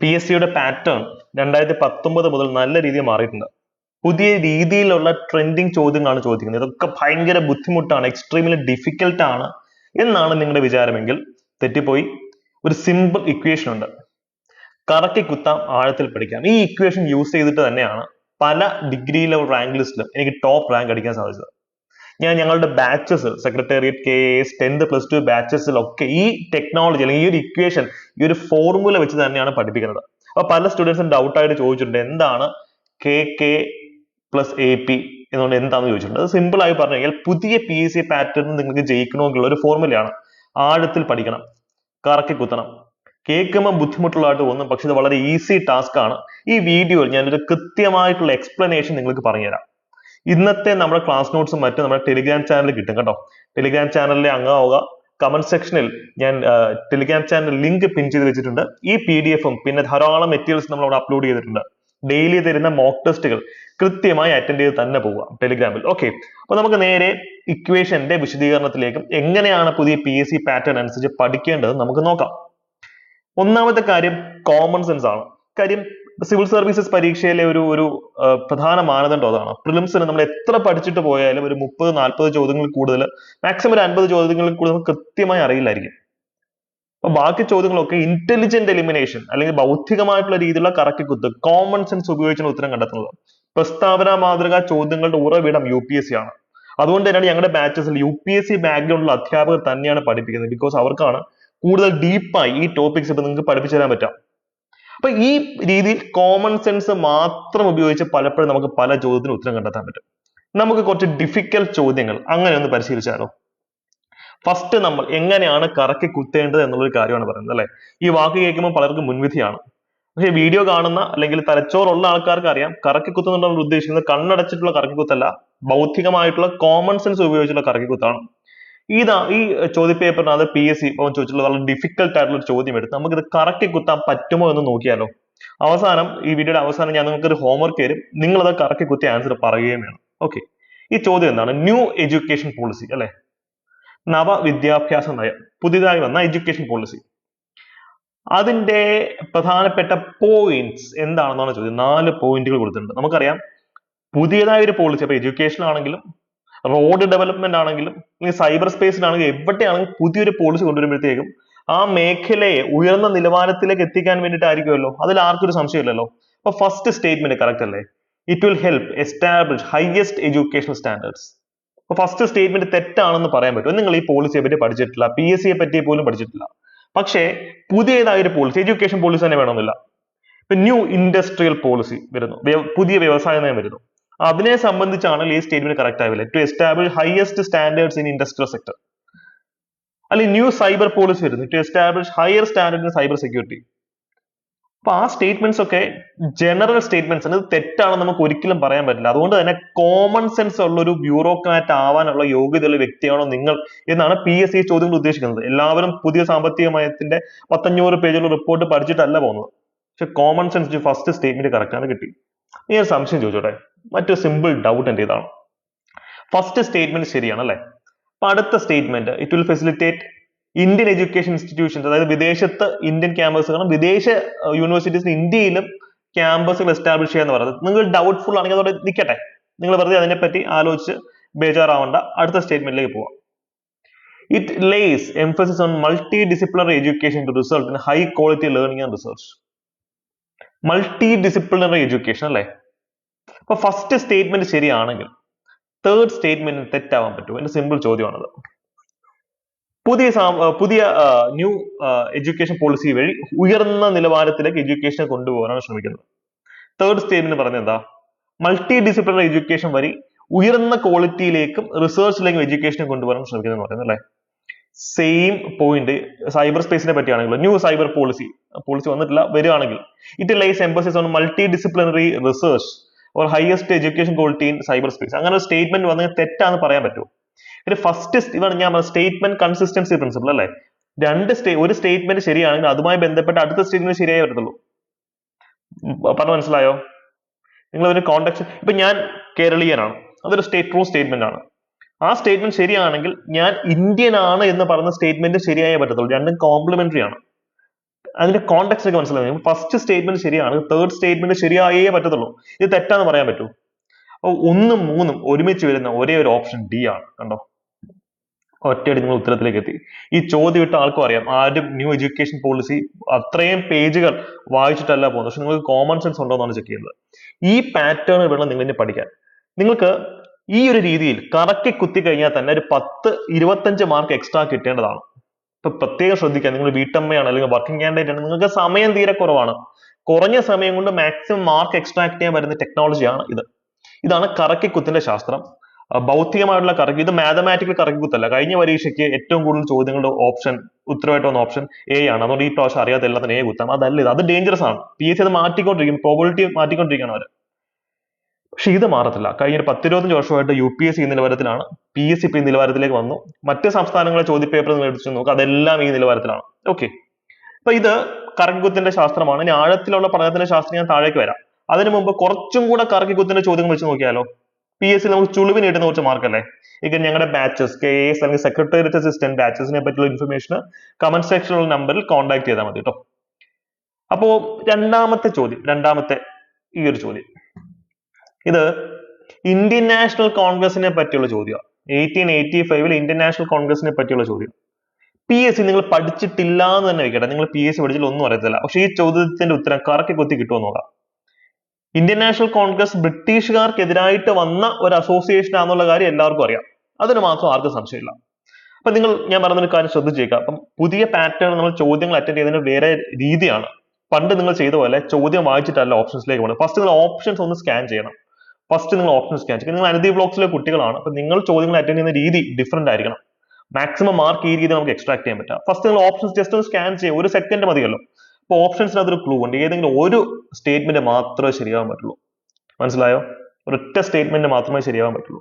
P S സിയുടെ pattern രണ്ടായിരത്തി പത്തൊമ്പത് മുതൽ നല്ല രീതിയിൽ മാറിയിട്ടുണ്ട്. പുതിയ രീതിയിലുള്ള ട്രെൻഡിങ് ചോദ്യങ്ങളാണ് ചോദിക്കുന്നത്. ഇതൊക്കെ ഭയങ്കര ബുദ്ധിമുട്ടാണ് എക്സ്ട്രീംലി ഡിഫിക്കൽട്ട് ആണ് എന്നാണ് നിങ്ങളുടെ വിചാരമെങ്കിൽ തെറ്റിപ്പോയി. ഒരു സിമ്പിൾ ഇക്വേഷൻ ഉണ്ട്. കറക്കി കുത്താം ആഴത്തിൽ പഠിക്കാം. ഈ ഇക്വേഷൻ യൂസ് ചെയ്തിട്ട് തന്നെയാണ് പല ഡിഗ്രി ലെവൽ റാങ്ക് ലിസ്റ്റിലും എനിക്ക് ടോപ്പ് റാങ്ക് അടിക്കാൻ സാധിച്ചത്. ഞാൻ ഞങ്ങളുടെ batches secretariat K S tenth plus two ബാച്ചസിലൊക്കെ ഈ ടെക്നോളജി അല്ലെങ്കിൽ ഈ ഒരു ഇക്വേഷൻ ഈ ഒരു ഫോർമുല വെച്ച് തന്നെയാണ് പഠിപ്പിക്കുന്നത്. അപ്പൊ പല സ്റ്റുഡൻസും ഡൗട്ട് ആയിട്ട് ചോദിച്ചിട്ടുണ്ട് എന്താണ് K K plus A P എന്നുകൊണ്ട് എന്താണെന്ന് ചോദിച്ചിട്ടുണ്ട്. അത് സിമ്പിൾ ആയി പറഞ്ഞു കഴിഞ്ഞാൽ പുതിയ പി സി പാറ്റേൺ നിങ്ങൾക്ക് ജയിക്കണമെന്നുള്ള ഒരു ഫോർമുലയാണ് ആഴത്തിൽ പഠിക്കണം. കറക്കി കുത്തണം. കേൾക്കുമ്പോൾ ബുദ്ധിമുട്ടുള്ളതായിട്ട് തോന്നും പക്ഷെ ഇത് വളരെ ഈസി ടാസ്ക് ആണ്. ഈ വീഡിയോയിൽ ഞാനൊരു കൃത്യമായിട്ടുള്ള എക്സ്പ്ലനേഷൻ നിങ്ങൾക്ക് പറഞ്ഞുതരാം. ഇന്നത്തെ നമ്മുടെ ക്ലാസ് നോട്ട്സും മറ്റും നമ്മുടെ ടെലിഗ്രാം ചാനലിൽ കിട്ടും കേട്ടോ. ടെലിഗ്രാം ചാനലിലെ അംഗമാവുക. കമന്റ് സെക്ഷനിൽ ഞാൻ ടെലിഗ്രാം ചാനൽ ലിങ്ക് പിൻ ചെയ്ത് വെച്ചിട്ടുണ്ട്. ഈ പി ഡി എഫും പിന്നെ ധാരാളം മെറ്റീരിയൽസ് നമ്മൾ അവിടെ അപ്ലോഡ് ചെയ്തിട്ടുണ്ട്. ഡെയിലി തരുന്ന മോക്ക് ടെസ്റ്റുകൾ കൃത്യമായി അറ്റൻഡ് ചെയ്ത് തന്നെ പോവുക ടെലിഗ്രാമിൽ ഓക്കെ അപ്പൊ നമുക്ക് നേരെ ഇക്വേഷന്റെ വിശദീകരണത്തിലേക്കും എങ്ങനെയാണ് പുതിയ പി എസ് സി പാറ്റേൺ അനുസരിച്ച് പഠിക്കേണ്ടത് നമുക്ക് നോക്കാം. ഒന്നാമത്തെ കാര്യം കോമൺ സെൻസ് ആണ്. കാര്യം സിവിൽ സർവീസസ് പരീക്ഷയിലെ ഒരു ഒരു പ്രധാന മാനദണ്ഡം അതാണ്. പ്രിലിംസിന് നമ്മൾ എത്ര പഠിച്ചിട്ട് പോയാലും ഒരു മുപ്പത് നാൽപ്പത് ചോദ്യങ്ങൾ കൂടുതൽ മാക്സിമം ഒരു അൻപത് ചോദ്യങ്ങളിൽ കൂടുതൽ കൃത്യമായി അറിയില്ലായിരിക്കും. അപ്പൊ ബാക്കി ചോദ്യങ്ങളൊക്കെ ഇന്റലിജന്റ് എലിമിനേഷൻ അല്ലെങ്കിൽ ബൗദ്ധികമായിട്ടുള്ള രീതിയിലുള്ള കറക്റ്റ് കുത്ത് കോമൺ സെൻസ് ഉപയോഗിച്ചാണ് ഉത്തരം കണ്ടെത്തുന്നത്. പ്രസ്താവന മാതൃക ചോദ്യങ്ങളുടെ ഉറവിടം യു പി എസ് സി ആണ്. അതുകൊണ്ട് തന്നെയാണ് ഞങ്ങളുടെ ബാച്ചസിൽ യു പി എസ് സി ബാക്ക്ഗ്രൗണ്ടിലുള്ള അധ്യാപകർ തന്നെയാണ് പഠിപ്പിക്കുന്നത്. ബിക്കോസ് അവർക്കാണ് കൂടുതൽ ഡീപ്പായി ഈ ടോപ്പിക്സ് ഇപ്പൊ നിങ്ങൾക്ക് പഠിപ്പിച്ചു തരാൻ പറ്റാം. അപ്പൊ ഈ രീതിയിൽ കോമൺ സെൻസ് മാത്രം ഉപയോഗിച്ച് പലപ്പോഴും നമുക്ക് പല ചോദ്യത്തിന് ഉത്തരം കണ്ടെത്താൻ പറ്റും. നമുക്ക് കുറച്ച് ഡിഫിക്കൽട്ട് ചോദ്യങ്ങൾ അങ്ങനെ ഒന്ന് പരിശീലിച്ചാലോ? ഫസ്റ്റ് നമ്മൾ എങ്ങനെയാണ് കറക്കി കുത്തേണ്ടത് എന്നുള്ളൊരു കാര്യമാണ് പറയുന്നത് അല്ലേ? ഈ വാക്ക് കേൾക്കുമ്പോൾ പലർക്കും മുൻവിധിയാണ്. പക്ഷേ വീഡിയോ കാണുന്ന അല്ലെങ്കിൽ തലച്ചോറുള്ള ആൾക്കാർക്ക് അറിയാം കറക്കി കുത്തുന്നുണ്ടെന്ന് ഉദ്ദേശിക്കുന്നത് കണ്ണടച്ചിട്ടുള്ള കറക്കി കുത്തല്ല ബൗദ്ധികമായിട്ടുള്ള കോമൺ സെൻസ് ഉപയോഗിച്ചുള്ള കറക്കി കുത്താണ്. ഇതാ ഈ ചോദ്യപേപ്പറിനകത്ത് പി എസ് സി ചോദിച്ചിട്ടുള്ള വളരെ ഡിഫിക്കൽട്ട് ആയിട്ടുള്ള ഒരു ചോദ്യം എടുത്ത് നമുക്കിത് കറക്കി കുത്താൻ പറ്റുമോ എന്ന് നോക്കിയാലോ. അവസാനം ഈ വീഡിയോയുടെ അവസാനം ഞാൻ നിങ്ങൾക്ക് ഒരു ഹോംവർക്ക് തരും. നിങ്ങൾ അത് കറക്കി കുത്തി ആൻസർ പറയുകയും വേണം. ഓക്കെ ഈ ചോദ്യം എന്താണ്? ന്യൂ എഡ്യൂക്കേഷൻ പോളിസി അല്ലെ? നവ വിദ്യാഭ്യാസ നയം. പുതിയതായി വന്ന എഡ്യൂക്കേഷൻ പോളിസി അതിന്റെ പ്രധാനപ്പെട്ട പോയിന്റ്സ് എന്താണെന്നാണ് ചോദ്യം. നാല് പോയിന്റുകൾ കൊടുത്തിട്ടുണ്ട്. നമുക്കറിയാം പുതിയതായ ഒരു പോളിസി അപ്പൊ എഡ്യൂക്കേഷൻ ആണെങ്കിലും റോഡ് ഡെവലപ്മെന്റ് ആണെങ്കിലും സൈബർ സ്പേസിലാണെങ്കിലും എവിടെയാണെങ്കിലും പുതിയൊരു പോളിസി കൊണ്ടുവരുമ്പോഴത്തേക്കും ആ മേഖലയെ ഉയർന്ന നിലവാരത്തിലേക്ക് എത്തിക്കാൻ വേണ്ടിയിട്ടായിരിക്കുമല്ലോ? അതിൽ ആർക്കും ഒരു സംശയമില്ലല്ലോ. അപ്പൊ ഫസ്റ്റ് സ്റ്റേറ്റ്മെന്റ് കറക്റ്റ് അല്ലേ? It will help establish highest education standards അപ്പൊ ഫസ്റ്റ് സ്റ്റേറ്റ്മെന്റ് തെറ്റാണെന്ന് പറയാൻ പറ്റും. നിങ്ങൾ ഈ പോളിസിയെ പറ്റി പഠിച്ചിട്ടില്ല പി എസ് സിയെ പറ്റി പോലും പഠിച്ചിട്ടില്ല. പക്ഷേ പുതിയതായ ഒരു പോളിസി എഡ്യൂക്കേഷൻ പോളിസി തന്നെ വേണമെന്നില്ല. ന്യൂ ഇൻഡസ്ട്രിയൽ പോളിസി വരുന്നു. പുതിയ വ്യവസായ നയം വരുന്നു. അതിനെ സംബന്ധിച്ചാണ് ഈ സ്റ്റേറ്റ്മെന്റ് കറക്റ്റ് ആവില്ല? To establish highest standards in industrial sector അല്ലെങ്കിൽ ന്യൂ സൈബർ പോളിസി വരുന്നു. To establish higher standard in cyber security അപ്പൊ ആ സ്റ്റേറ്റ്മെന്റ്സ് ഒക്കെ ജനറൽ സ്റ്റേറ്റ്മെന്റ്സ് ആണ്. തെറ്റാണെന്ന് നമുക്ക് ഒരിക്കലും പറയാൻ പറ്റില്ല. അതുകൊണ്ട് തന്നെ കോമൺ സെൻസ് ഉള്ള ഒരു ബ്യൂറോക്രാറ്റ് ആവാനുള്ള യോഗ്യതയുള്ള വ്യക്തിയാണോ നിങ്ങൾ എന്നാണ് പി എസ് സി ചോദ്യങ്ങൾ ഉദ്ദേശിക്കുന്നത്. എല്ലാവരും പുതിയ സാമ്പത്തിക നയത്തിന്റെ പത്തഞ്ഞൂറ് പേജുള്ള റിപ്പോർട്ട് പഠിച്ചിട്ടല്ല പോകുന്നത്. പക്ഷെ common sense first statement correct ആണ് കിട്ടി. ഒരു സംശയം ചോദിച്ചോട്ടെ? മറ്റൊരു സിമ്പിൾ ഡൗട്ട് എന്റെ ഇതാണ് ഫസ്റ്റ് സ്റ്റേറ്റ്മെന്റ് ശരിയാണ് അല്ലേ? അപ്പൊ അടുത്ത statement it will facilitate Indian education institutions അതായത് വിദേശത്ത് ഇന്ത്യൻ ക്യാമ്പസുകളും വിദേശ യൂണിവേഴ്സിറ്റീസ് ഇന്ത്യയിലും ക്യാമ്പസുകൾ എസ്റ്റാബ്ലിഷ് ചെയ്യാന്ന് പറയുന്നത്. നിങ്ങൾ ഡൗട്ട്ഫുൾ ആണെങ്കിൽ അതോടെ നിൽക്കട്ടെ നിങ്ങൾ വെറുതെ അതിനെപ്പറ്റി ആലോചിച്ച് ബേജാറാവണ്ട. അടുത്ത സ്റ്റേറ്റ്മെന്റിലേക്ക് പോവാം. It lays emphasis on multi disciplinary education to result in high quality learning and research multi disciplinary education അല്ലേ? അപ്പൊ ഫസ്റ്റ് സ്റ്റേറ്റ്മെന്റ് ശരിയാണെങ്കിൽ തേർഡ് സ്റ്റേറ്റ്മെന്റ് തെറ്റാവാൻ പറ്റുമോ എന്റെ സിമ്പിൾ ചോദ്യമാണത്. പുതിയ പുതിയ ന്യൂ എഡ്യൂക്കേഷൻ പോളിസി വഴി ഉയർന്ന നിലവാരത്തിലേക്ക് എഡ്യൂക്കേഷനെ കൊണ്ടുപോകാനാണ് ശ്രമിക്കുന്നത്. തേർഡ് സ്റ്റേറ്റ്മെന്റ് പറഞ്ഞത് എന്താ? മൾട്ടി ഡിസിപ്ലിനറി എഡ്യൂക്കേഷൻ വഴി ഉയർന്ന ക്വാളിറ്റിയിലേക്കും റിസർച്ചിലേക്കും എഡ്യൂക്കേഷനെ കൊണ്ടുപോകാൻ ശ്രമിക്കുന്നത് പറയുന്നത് അല്ലേ? സെയിം പോയിന്റ് സൈബർ സ്പേസിനെ പറ്റിയാണെങ്കിലും ന്യൂ സൈബർ പോളിസി പോളിസി വന്നിട്ടില്ല വരികയാണെങ്കിൽ. It lies emphasis on multi disciplinary research or highest education quality in cyber space അങ്ങനെ ഒരു സ്റ്റേറ്റ്മെന്റ് വന്നെങ്കിൽ തെറ്റാന്ന് പറയാൻ പറ്റുമോ? ഒരു ഫസ്റ്റ് ഇതാണ് ഞാൻ സ്റ്റേറ്റ്മെന്റ് കൺസിസ്റ്റൻസി പ്രിൻസിപ്പിൾ അല്ലേ? രണ്ട് സ്റ്റേ ഒരു സ്റ്റേറ്റ്മെന്റ് ശരിയാണെങ്കിൽ അതുമായി ബന്ധപ്പെട്ട അടുത്ത സ്റ്റേറ്റ്മെന്റ് ശരിയായി വരത്തുള്ളൂ. പറഞ്ഞ മനസ്സിലായോ? നിങ്ങൾ ഒരു കോണ്ടാക്ട് ഇപ്പൊ ഞാൻ കേരളീയനാണ്. അതൊരു സ്റ്റേറ്റ് ട്രൂ സ്റ്റേറ്റ്മെന്റ് ആണ്. ആ സ്റ്റേറ്റ്മെന്റ് ശരിയാണെങ്കിൽ ഞാൻ ഇന്ത്യൻ ആണ് എന്ന് പറഞ്ഞ സ്റ്റേറ്റ്മെന്റ് ശരിയായേ പറ്റത്തുള്ളൂ. രണ്ടും കോംപ്ലിമെന്ററി ആണ്. അതിന്റെ കോണ്ടെക്സ്റ്റ് ഒക്കെ മനസ്സിലാവും ഫസ്റ്റ് സ്റ്റേറ്റ്മെന്റ് ശരിയാണ് തേർഡ് സ്റ്റേറ്റ്മെന്റ് ശരിയായേ പറ്റത്തുള്ളൂ. ഇത് തെറ്റാന്ന് പറയാൻ പറ്റൂ. അപ്പൊ ഒന്നും മൂന്നും ഒരുമിച്ച് വരുന്ന ഒരേ ഒരു ഓപ്ഷൻ ഡി ആണ്. കണ്ടോ? ഒറ്റയടി നിങ്ങൾ ഉത്തരത്തിലേക്ക് എത്തി. ഈ ചോദ്യം ഇട്ട ആൾക്കും അറിയാം. ആരും ന്യൂ എഡ്യൂക്കേഷൻ പോളിസി അത്രയും പേജുകൾ വായിച്ചിട്ടല്ല പോകുന്നത്. പക്ഷെ നിങ്ങൾക്ക് കോമൺ സെൻസ് ഉണ്ടോ എന്നാണ് ചെക്ക് ചെയ്യുന്നത്. ഈ പാറ്റേൺ വേണം നിങ്ങൾ ഇനി പഠിക്കാൻ. നിങ്ങൾക്ക് ഈ ഒരു രീതിയിൽ കറക്കി കുത്തി കഴിഞ്ഞാൽ തന്നെ ഒരു പത്ത് ഇരുപത്തഞ്ച് മാർക്ക് എക്സ്ട്രാ കിട്ടേണ്ടതാണ്. ഇപ്പൊ പ്രത്യേകം ശ്രദ്ധിക്കുക. നിങ്ങൾ വീട്ടമ്മയാണ് അല്ലെങ്കിൽ വർക്കിംഗ് കാൻഡിഡേറ്റ് ആണ്. നിങ്ങൾക്ക് സമയം തീരെ കുറവാണ്. കുറഞ്ഞ സമയം കൊണ്ട് മാക്സിമം മാർക്ക് എക്സ്ട്രാക്ട് ചെയ്യാൻ പറ്റുന്ന ടെക്നോളജിയാണ് ഇത്. ഇതാണ് കറക്കി കുത്തിന്റെ ശാസ്ത്രം. ഭൗതികമായിട്ടുള്ള കറക്കി ഇത് മാത്തമാറ്റിക്കൽ കറക്കി കുത്തല്ല. കഴിഞ്ഞ പരീക്ഷയ്ക്ക് ഏറ്റവും കൂടുതൽ ചോദ്യങ്ങളുടെ ഓപ്ഷൻ ഉത്തരവായിട്ട് വന്ന ഓപ്ഷൻ എ ആണ്. അതുകൊണ്ട് ഈ പ്രാവശ്യം അറിയാത്ത എല്ലാത്തിനും എ കുത്താം. അതല്ല ഇത്. അത് ഡേഞ്ചറസ് ആണ്. പി എസ് സി അത് മാറ്റിക്കൊണ്ടിരിക്കും. പ്രോബിലിറ്റി മാറ്റിക്കൊണ്ടിരിക്കുകയാണ് അവർ പക്ഷെ ഇത് മാറത്തില്ല. കഴിഞ്ഞ പത്തിരുപത്തഞ്ച് വർഷമായിട്ട് യു പി എസ് സി നിലവാരത്തിലാണ്. പി എസ് സി നിലവാരത്തിലേക്ക് വന്നു. മറ്റ് സംസ്ഥാനങ്ങളെ ചോദ്യപേപ്പർ മേടിച്ചു നോക്കുക അതെല്ലാം ഈ നിലവാരത്തിലാണ്. ഓക്കെ. അപ്പൊ ഇത് കറക്കിക്കുത്തിന്റെ ശാസ്ത്രമാണ്. ഇനി ആഴത്തിലുള്ള പഠനത്തിന്റെ ശാസ്ത്രം ഞാൻ താഴേക്ക് വരാം. അതിനു മുമ്പ് കുറച്ചും കൂടെ കറക്കിക്കുത്തിന്റെ ചോദ്യങ്ങൾ വെച്ച് നോക്കിയാലോ? പി എസ് സി നമുക്ക് ചുളിവിന് കിട്ടുന്ന കുറച്ച് മാർക്കല്ലേ ഇങ്ങനെ ഞങ്ങളുടെ ബാച്ചസ് കെ എസ് അല്ലെങ്കിൽ സെക്രട്ടേറിയറ്റ് അസിസ്റ്റന്റ് ബാച്ചസിനെ പറ്റിയുള്ള ഇൻഫർമേഷൻ കമന്റ് സെക്ഷനിലുള്ള നമ്പറിൽ കോൺടാക്ട് ചെയ്താൽ മതി കേട്ടോ അപ്പോ രണ്ടാമത്തെ ചോദ്യം രണ്ടാമത്തെ ഈ ഒരു ചോദ്യം. ഇത് ഇന്ത്യൻ നാഷണൽ കോൺഗ്രസിനെ പറ്റിയുള്ള ചോദ്യമാണ് എയ്റ്റീൻ എയ്റ്റി ഫൈവിൽ ഇന്ത്യൻ നാഷണൽ കോൺഗ്രസിനെ പറ്റിയുള്ള ചോദ്യം. പി എസ് സി നിങ്ങൾ പഠിച്ചിട്ടില്ല എന്ന് തന്നെ വെക്കട്ടെ. നിങ്ങൾ പി എസ് സി ഒന്നും അറിയത്തില്ല. പക്ഷേ ഈ ചോദ്യത്തിന്റെ ഉത്തരം കറക്കി കൊത്തി കിട്ടുമോ നോക്കാം. ഇന്ത്യൻ നാഷണൽ കോൺഗ്രസ് ബ്രിട്ടീഷുകാർക്കെതിരായിട്ട് വന്ന ഒരു അസോസിയേഷൻ ആണെന്നുള്ള കാര്യം എല്ലാവർക്കും അറിയാം. അതിന് മാത്രം ആർക്കും സംശയമില്ല. അപ്പൊ നിങ്ങൾ ഞാൻ പറഞ്ഞൊരു കാര്യം ശ്രദ്ധിച്ചേക്കാം. അപ്പം പുതിയ പാറ്റേൺ നമ്മൾ ചോദ്യങ്ങൾ അറ്റൻഡ് ചെയ്യുന്നതിന് വേറെ രീതിയാണ്. പണ്ട് നിങ്ങൾ ചെയ്ത പോലെ ചോദ്യം വായിച്ചിട്ടല്ല ഓപ്ഷൻസിലേക്ക് പോകണം ഫസ്റ്റ് നിങ്ങൾ ഓപ്ഷൻസ് ഒന്ന് സ്കാൻ ചെയ്യണം. ഫസ്റ്റ് നിങ്ങൾ ഓപ്ഷൻ സ്കാൻ ചെയ്യുക. നിങ്ങൾ അനധി ബ്ലോക്സിലെ കുട്ടികളാണ്. അപ്പൊ നിങ്ങൾ ചോദ്യങ്ങൾ അറ്റൻഡ് ചെയ്യുന്ന രീതി ഡിഫറെന്റ് ആയിരിക്കണം. മാക്സിമം മാർക്ക് ഈ രീതി നമുക്ക് എക്സ്ട്രാക്ട് ചെയ്യാൻ പറ്റുക. ഫസ്റ്റ് നിങ്ങൾ ഓപ്ഷൻസ് ജസ്റ്റ് ഒന്ന് സ്കാൻ ചെയ്യുക. ഒരു സെക്കൻഡ് മതിയല്ലോ. അപ്പൊ ഓപ്ഷൻസിന് അതൊരു ക്ലൂ ഉണ്ട്. ഏതെങ്കിലും ഒരു സ്റ്റേറ്റ്മെന്റ് മാത്രമേ ശരിയാവാൻ പറ്റുള്ളൂ. മനസ്സിലായോ? ഒരൊറ്റ സ്റ്റേറ്റ്മെന്റ് മാത്രമേ ശരിയാവാൻ പറ്റുള്ളൂ.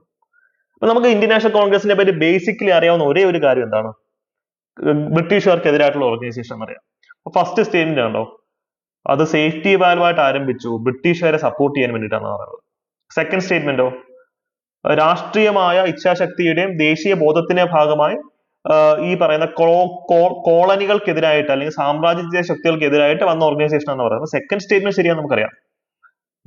അപ്പൊ നമുക്ക് ഇന്ത്യൻ നാഷണൽ കോൺഗ്രസിനെ പറ്റി ബേസിക്കലി അറിയാവുന്ന ഒരേ ഒരു കാര്യം എന്താണ്? ബ്രിട്ടീഷുകാർക്കെതിരായിട്ടുള്ള ഓർഗനൈസേഷൻ അറിയാം അപ്പൊ ഫസ്റ്റ് സ്റ്റേറ്റ്മെന്റ് കണ്ടോ? അത് സേഫ്റ്റി വാൽവായിട്ട് ആരംഭിച്ചു. ബ്രിട്ടീഷുകാരെ സപ്പോർട്ട് ചെയ്യാൻ വേണ്ടിയിട്ടാണ് പറയുന്നത്. സെക്കൻഡ് സ്റ്റേറ്റ്മെന്റോ രാഷ്ട്രീയമായ ഇച്ഛാശക്തിയുടെയും ദേശീയ ബോധത്തിന്റെ ഭാഗമായി ഈ പറയുന്ന കോളനികൾക്കെതിരായിട്ട് അല്ലെങ്കിൽ സാമ്രാജ്യത്യ ശക്തികൾക്കെതിരായിട്ട് വന്ന ഓർഗനൈസേഷൻ എന്ന് പറയുന്നത്. സെക്കൻഡ് സ്റ്റേറ്റ്മെന്റ് ശരിയാന്ന് നമുക്കറിയാം.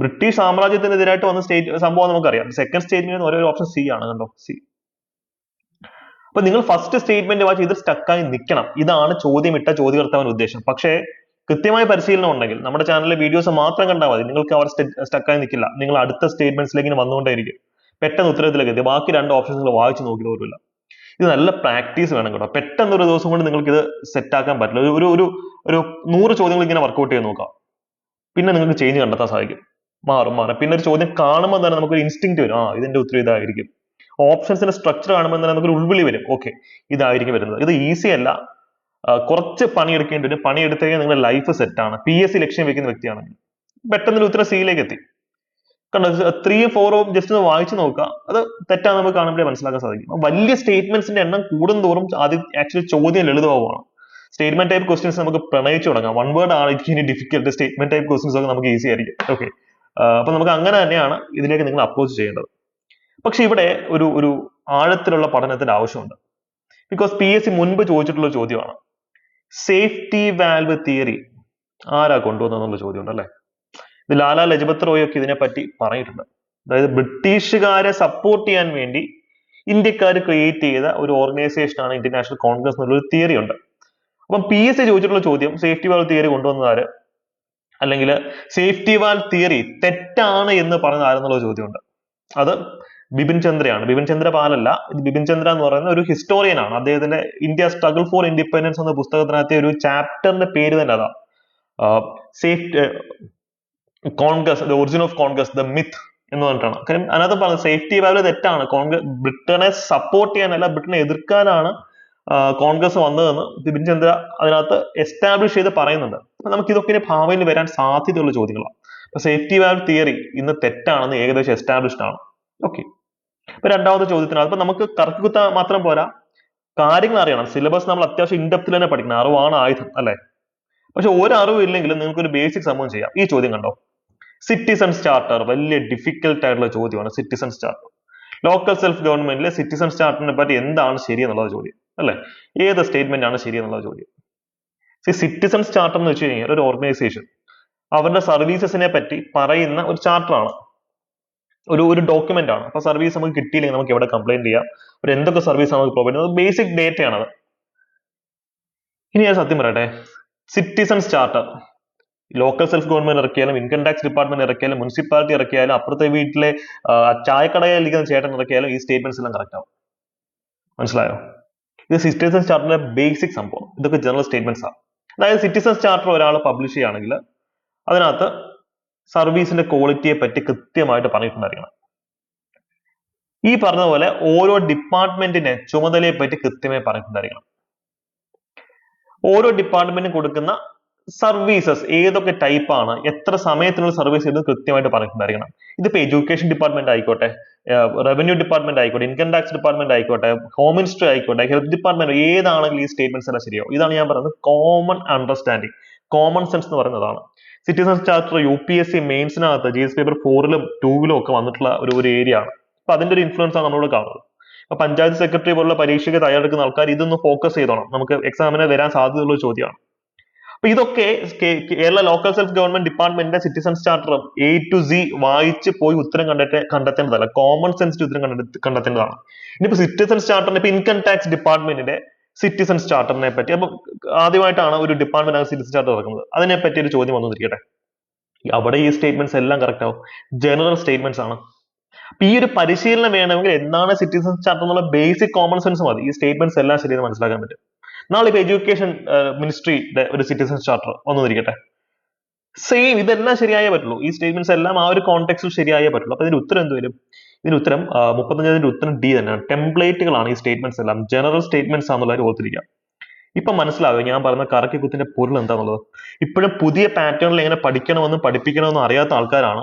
ബ്രിട്ടീഷ് സാമ്രാജ്യത്തിനെതിരായിട്ട് വന്ന സ്റ്റേറ്റ് സംഭവം നമുക്കറിയാം. സെക്കൻഡ് സ്റ്റേറ്റ്മെന്റ് ഒരു ഓപ്ഷൻ സി ആണ് കണ്ടോ? സി അപ്പൊ നിങ്ങൾ ഫസ്റ്റ് സ്റ്റേറ്റ്മെന്റ് വായിച്ച് ഇത് സ്റ്റക്കായി നിൽക്കണം. ഇതാണ് ചോദ്യം ഇട്ട ചോദ്യകർത്താവിന്റെ ഉദ്ദേശം. പക്ഷേ കൃത്യമായ പരിശീലനം ഉണ്ടെങ്കിൽ നമ്മുടെ ചാനലിലെ വീഡിയോസ് മാത്രം കണ്ടാൽ മതി. നിങ്ങൾക്ക് അവർ സ്റ്റക്കായി നിൽക്കില്ല. നിങ്ങൾ അടുത്ത സ്റ്റേറ്റ്മെന്റ്സിലേക്ക് വന്നുകൊണ്ടേയിരിക്കും. പെട്ടെന്ന് ഉത്തരത്തിലേക്ക് എത്തി ബാക്കി രണ്ട് ഓപ്ഷൻസ് വായിച്ചു നോക്കി പോലുമില്ല. ഇത് നല്ല പ്രാക്ടീസ് വേണം കേട്ടോ. പെട്ടെന്ന് ഒരു ദിവസം കൊണ്ട് നിങ്ങൾക്ക് ഇത് സെറ്റ് ആക്കാൻ പറ്റില്ല. ഒരു- ഒരു ഒരു നൂറ് ചോദ്യങ്ങൾ ഇങ്ങനെ വർക്കൗട്ട് ചെയ്ത് നോക്കാം. പിന്നെ നിങ്ങൾക്ക് ചേഞ്ച് കണ്ടെത്താൻ സാധിക്കും. മാറും മാറും. പിന്നെ ഒരു ചോദ്യം കാണുമ്പോൾ തന്നെ നമുക്ക് ഒരു ഇൻസ്റ്റിങ് വരും. ആ ഇതിന്റെ ഉത്തരം ഇതായിരിക്കും. ഓപ്ഷൻസിന്റെ സ്ട്രക്ചർ കാണുമ്പോൾ തന്നെ നമുക്ക് ഉൾവിളി വരും. ഓക്കെ ഇതായിരിക്കും വരുന്നത്. ഇത് ഈസി അല്ല. കുറച്ച് പണിയെടുക്കേണ്ടി വരും പണിയെടുത്ത് കഴിഞ്ഞാൽ നിങ്ങളുടെ ലൈഫ് സെറ്റാണ് പി എസ് സി ലക്ഷ്യം വെക്കുന്ന വ്യക്തിയാണെങ്കിൽ പെട്ടെന്ന് ഉത്തരം സിയിലേക്ക് എത്തി. കണ്ടോ ത്രീയും ഫോറും ജസ്റ്റ് ഒന്ന് വായിച്ചു നോക്കുക. അത് തെറ്റാന്ന് നമുക്ക് കാണുമ്പോഴേ മനസ്സിലാക്കാൻ സാധിക്കും. വലിയ സ്റ്റേറ്റ്മെന്റ്സിന്റെ എണ്ണം കൂടുന്തോറും ആദ്യം ആക്ച്വലി ചോദ്യം ലളിതമാവുകയാണ്. സ്റ്റേറ്റ്മെന്റ് ടൈപ്പ് ക്വസ്റ്റ്യൻസ് നമുക്ക് പ്രണയിച്ചു തുടങ്ങാം. വൺ വേർഡ് ആണ് ഇനി ഡിഫിക്കൽട്ട് സ്റ്റേറ്റ്മെന്റ് ടൈപ്പ് ക്വസ്റ്റ്യൻസ് ഒക്കെ നമുക്ക് ഈസി ആയിരിക്കും. ഓക്കെ അപ്പൊ നമുക്ക് അങ്ങനെ തന്നെയാണ് ഇതിലേക്ക് നിങ്ങൾ അപ്രോച്ച് ചെയ്യേണ്ടത്. പക്ഷെ ഇവിടെ ഒരു ഒരു ആഴത്തിലുള്ള പഠനത്തിന്റെ ആവശ്യമുണ്ട്. ബിക്കോസ് പി എസ് സി മുൻപ് ചോദിച്ചിട്ടുള്ള ചോദ്യമാണ്. സേഫ്റ്റി വാൽവ് തിയറി ആരാ കൊണ്ടുവന്നെന്നുള്ള ചോദ്യമുണ്ട് അല്ലേ ഇത് ലാലാ ലജ്പത് റോയ് ഒക്കെ ഇതിനെപ്പറ്റി പറഞ്ഞിട്ടുണ്ട്. അതായത് ബ്രിട്ടീഷുകാരെ സപ്പോർട്ട് ചെയ്യാൻ വേണ്ടി ഇന്ത്യക്കാർ ക്രിയേറ്റ് ചെയ്ത ഒരു ഓർഗനൈസേഷൻ ആണ് ഇന്ത്യൻ നാഷണൽ കോൺഗ്രസ് എന്നുള്ളൊരു തിയറി ഉണ്ട്. അപ്പം പി എസ് സി ചോദിച്ചിട്ടുള്ള ചോദ്യം സേഫ്റ്റി വാൽവ് തിയറി കൊണ്ടുവന്നതാര് അല്ലെങ്കിൽ സേഫ്റ്റി വാൽവ് തിയറി തെറ്റാണ് എന്ന് പറഞ്ഞ ആരെന്നുള്ള ചോദ്യമുണ്ട്. അത് ബിപിൻ ചന്ദ്രയാണ്. ബിപിൻ ചന്ദ്ര പാലല്ല. ബിപിൻ ചന്ദ്ര എന്ന് പറയുന്ന ഒരു ഹിസ്റ്റോറിയൻ ആണ്. അദ്ദേഹത്തിന്റെ ഇന്ത്യ സ്ട്രഗിൾ ഫോർ ഇൻഡിപെൻഡൻസ് എന്ന പുസ്തകത്തിനകത്തെ ഒരു ചാപ്റ്ററിന്റെ പേര് തന്നെ അതാ. Safe Congress the origin of Congress the myth എന്ന് പറഞ്ഞിട്ടാണ്. അതിനകത്ത് പറഞ്ഞത് സേഫ്റ്റി വാല്യൂ തെറ്റാണ്. കോൺഗ്രസ് ബ്രിട്ടനെ സപ്പോർട്ട് ചെയ്യാനല്ല ബ്രിട്ടനെ എതിർക്കാനാണ് കോൺഗ്രസ് വന്നതെന്ന് ബിപിൻ ചന്ദ്ര അതിനകത്ത് എസ്റ്റാബ്ലിഷ് ചെയ്ത് പറയുന്നുണ്ട്. അപ്പൊ നമുക്ക് ഇതൊക്കെ ഇനി ഭാവിയിൽ വരാൻ സാധ്യതയുള്ള ചോദ്യങ്ങളാണ്. സേഫ്റ്റി വാൽവ് തിയറി ഇന്ന് തെറ്റാണെന്ന് ഏകദേശം എസ്റ്റാബ്ലിഷ്ഡ് ആണ്. ഓക്കെ ഇപ്പൊ രണ്ടാമത്തെ ചോദ്യത്തിനാണ്. അപ്പൊ നമുക്ക് കറക്കുത്ത മാത്രം പോരാ. കാര്യങ്ങൾ അറിയണം. സിലബസ് നമ്മൾ അത്യാവശ്യം ഇൻഡെപ്തിൽ തന്നെ പഠിക്കണം. അറിവാണ് ആയുധം അല്ലെ? പക്ഷെ ഒരു അറിവും ഇല്ലെങ്കിലും നിങ്ങൾക്ക് ഒരു ബേസിക് സംഭവം ചെയ്യാം. ഈ ചോദ്യം കണ്ടോ? സിറ്റിസൺ ചാർട്ടർ വലിയ ഡിഫിക്കൽട്ട് ആയിട്ടുള്ള ചോദ്യമാണ് സിറ്റിസൺ ചാർട്ടർ ലോക്കൽ സെൽഫ് ഗവൺമെന്റിലെ സിറ്റിസൺ ചാർട്ടറിനെ പറ്റി എന്താണ് ശരി എന്നുള്ള ചോദ്യം അല്ലെ? ഏത് സ്റ്റേറ്റ്മെന്റ് ആണ് ശരി എന്നുള്ള ചോദ്യം? സിറ്റിസൺ ചാർട്ടർ എന്ന് വെച്ച് കഴിഞ്ഞാൽ ഒരു ഓർഗനൈസേഷൻ അവരുടെ സർവീസസിനെ പറ്റി പറയുന്ന ഒരു ചാർട്ടർ ആണ്. ഒരു ഒരു ഡോക്യുമെന്റ് ആണ്. അപ്പൊ സർവീസ് നമുക്ക് കിട്ടിയില്ലെങ്കിൽ നമുക്ക് എവിടെ കംപ്ലൈന്റ് ചെയ്യാം? ഒരു എന്തൊക്കെ സർവീസ് നമുക്ക് പ്രൊവൈഡ് ചെയ്യുന്നത്? ബേസിക് ഡേറ്റ ആണത്. ഇനി ഞാൻ സത്യം പറയട്ടെ. Citizens charter local self government ഇറക്കിയാലും income tax department ഇറക്കിയാലും മുനിസിപ്പാലിറ്റി ഇറക്കിയാലും അപ്പുറത്തെ വീട്ടിലെ ചായക്കടയിൽ ഇരിക്കുന്ന ചേട്ടൻ ഇറക്കിയാലും ഈ സ്റ്റേറ്റ്മെന്റ്സ് എല്ലാം കറക്റ്റ് ആവും. മനസ്സിലായോ? ഇത് സിറ്റിസൺ ചാർട്ടറിന്റെ ബേസിക് സംഭവം. ഇതൊക്കെ ജനറൽ സ്റ്റേറ്റ്മെന്റ്സ് ആണ്. അതായത് സിറ്റിസൺസ് ചാർട്ടർ ഒരാൾ പബ്ലിഷ് ചെയ്യുകയാണെങ്കിൽ അതിനകത്ത് സർവീസിന്റെ ക്വാളിറ്റിയെ പറ്റി കൃത്യമായിട്ട് പറഞ്ഞിട്ടുണ്ടായിരിക്കണം ഈ പറഞ്ഞ പോലെ ഓരോ ഡിപ്പാർട്ട്മെന്റിന്റെ ചുമതലയെ പറ്റി കൃത്യമായി പറഞ്ഞിട്ടുണ്ടായിരിക്കണം ഓരോ ഡിപ്പാർട്ട്മെന്റിനും കൊടുക്കുന്ന സർവീസസ് ഏതൊക്കെ ടൈപ്പ് ആണ് എത്ര സമയത്തിനുള്ള സർവീസ് എന്ന് കൃത്യമായിട്ട് പറഞ്ഞിട്ടുണ്ടായിരിക്കണം ഇതിപ്പോ എഡ്യൂക്കേഷൻ ഡിപ്പാർട്ട്മെന്റ് ആയിക്കോട്ടെ റവന്യൂ ഡിപ്പാർട്ട്മെന്റ് ആയിക്കോട്ടെ ഇൻകം ടാക്സ് ഡിപ്പാർട്ട്മെന്റ് ആയിക്കോട്ടെ ഹോം മിനിസ്റ്റർ ആയിക്കോട്ടെ ഹെൽത്ത് ഡിപ്പാർട്ട്മെന്റ് ഏതാണെങ്കിലും ഈ സ്റ്റേറ്റ്മെന്റ്സ് എല്ലാം ശരിയാവും. ഇതാണ് ഞാൻ പറയുന്നത് കോമൺ അണ്ടർസ്റ്റാൻഡിങ് കോമൺ സെൻസ് എന്ന് പറയുന്നതാണ്. Citizens charter U P S C മെയിൻസിനകത്ത് G S paper ഫോറിലും ടൂവിലും ഒക്കെ വന്നിട്ടുള്ള ഒരു ഒരു ഏരിയ ആണ്. അപ്പൊ അതിന്റെ ഒരു ഇൻഫ്ലുവൻസ് ആണ് നമ്മളോട് കാണുന്നത്. അപ്പൊ പഞ്ചായത്ത് സെക്രട്ടറി പോലുള്ള പരീക്ഷയ്ക്ക് തയ്യാറെടുക്കുന്ന ആൾക്കാർ ഇതൊന്ന് ഫോക്കസ് ചെയ്തോണം. നമുക്ക് എക്സാമിന് വരാൻ സാധ്യതയുള്ള ഒരു ചോദ്യമാണ്. അപ്പൊ ഇതൊക്കെ കേരള ലോക്കൽ സെൽഫ് ഗവൺമെന്റ് ഡിപ്പാർട്ട്മെന്റിന്റെ സിറ്റിസൺസ് ചാർട്ടറും എ ടു സി വായിച്ച് പോയി ഉത്തരം കണ്ടെത്തേ കണ്ടെത്തേണ്ടതല്ല. കോമൺ സെൻസ് ഉത്തരം കണ്ടെത്തി കണ്ടെത്തേണ്ടതാണ്. ഇനിയിപ്പോ സിറ്റിസൺസ് ചാർട്ടറിന് ഇപ്പൊ ഇൻകം ടാക്സ് ഡിപ്പാർട്ട്മെന്റിന്റെ സിറ്റിസൺസ് ചാർട്ടറിനെ പറ്റി. അപ്പൊ ആദ്യമായിട്ടാണ് ഒരു ഡിപ്പാർട്ട്മെന്റ് സിറ്റിസൺ ചാർട്ടർ ഇറക്കുന്നത്. അതിനെ പറ്റി ഒരു ചോദ്യം വന്നിരിക്കട്ടെ അവിടെ ഈ സ്റ്റേറ്റ്മെന്റ്സ് എല്ലാം കറക്റ്റ് ആവും. ജനറൽ സ്റ്റേറ്റ്മെന്റ്സ് ആണ്. ഈ ഒരു പരിശീലനം വേണമെങ്കിൽ എന്താണ് സിറ്റിസൺ ചാർട്ടർ എന്നുള്ള ബേസിക് കോമൺ സെൻസ് മതി. ഈ സ്റ്റേറ്റ്മെന്റ്സ് എല്ലാം ശരിയെന്ന് മനസ്സിലാക്കാൻ പറ്റും. നാളെ ഇപ്പൊ എഡ്യൂക്കേഷൻ മിനിസ്ട്രിയുടെ ഒരു സിറ്റിസൺ ചാർട്ടർ വന്നിരിക്കട്ടെ സെയിം ഇതെല്ലാം ശരിയായേ പറ്റുള്ളൂ. ഈ സ്റ്റേറ്റ്മെന്റ്സ് എല്ലാം ആ ഒരു കോണ്ടെക്സ്റ്റിൽ ശരിയായേ പറ്റുള്ളൂ. അപ്പൊ ഇതിന്റെ ഉത്തരം എന്ത് വരും? ഇതിന്റെ ഉത്തരം മുപ്പത്തഞ്ചതിന്റെ ഉത്തരം ഡി തന്നെയാണ് ടെംപ്ലേറ്റുകളാണ് ഈ സ്റ്റേറ്റ്മെന്റ്സ് എല്ലാം. ജനറൽ സ്റ്റേറ്റ്മെന്റ്സ് ആണെന്നുള്ളത് ഓർത്തിരിക്കുക. ഇപ്പൊ മനസ്സിലാവും ഞാൻ പറഞ്ഞ കറക്കി കുത്തിന്റെ പൊരുൾ എന്താണെന്നുള്ളത് ഇപ്പോഴും പുതിയ പാറ്റേണിൽ എങ്ങനെ പഠിക്കണമെന്നും പഠിപ്പിക്കണമെന്നും അറിയാത്ത ആൾക്കാരാണ്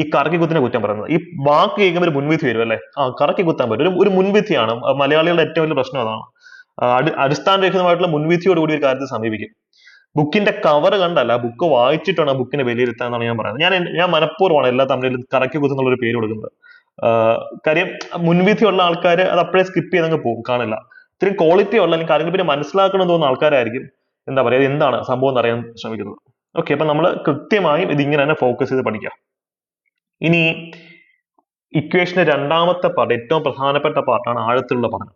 ഈ കറക്കി കുത്തിനെ കുറ്റം പറയുന്നത്. ഈ വാക്ക് കേൾക്കുമ്പോൾ ഒരു മുൻവിധി വരും അല്ലെ? ആ കറക്കി കുത്താൻ പറ്റും. ഒരു ഒരു മുൻവിധിയാണ്. മലയാളികളുടെ ഏറ്റവും വലിയ പ്രശ്നം അതാണ്. അടിസ്ഥാനരഹിതമായിട്ടുള്ള മുൻവിധിയോടുകൂടി ഒരു കാര്യത്തെ സമീപിക്കും. ബുക്കിന്റെ കവർ കണ്ടല്ല ബുക്ക് വായിച്ചിട്ടാണ് ബുക്കിനെ വിലയിരുത്താൻ എന്നാണ് ഞാൻ പറയുന്നത്. ഞാൻ ഞാൻ മനഃപൂർവമാണ് എല്ലാ തമ്മിലും കറക്കി കുത്തുന്നുള്ള ഒരു പേര് കൊടുക്കുന്നത്. ആഹ് കാര്യം മുൻവിധിയുള്ള ആൾക്കാര് അത് അപ്പോഴേ സ്കിപ്പ് ചെയ്തങ്ങ് പോകും കാണില്ല. ഇത്രയും ക്വാളിറ്റി ഉള്ള അല്ലെങ്കിൽ കാര്യങ്ങളെ പറ്റി മനസ്സിലാക്കണം എന്ന് തോന്നുന്ന ആൾക്കാരായിരിക്കും. എന്താ പറയുക ഇത് എന്താണ് സംഭവം എന്ന് അറിയാൻ ശ്രമിക്കുന്നത്. ഓക്കെ അപ്പൊ നമ്മൾ കൃത്യമായി ഇത് ഇങ്ങനെ തന്നെ ഫോക്കസ് ചെയ്ത് പഠിക്കാം. ഇനി ഇക്വേഷന്റെ രണ്ടാമത്തെ പാർട്ട് ഏറ്റവും പ്രധാനപ്പെട്ട പാർട്ടാണ് ആഴത്തിലുള്ള പഠനം.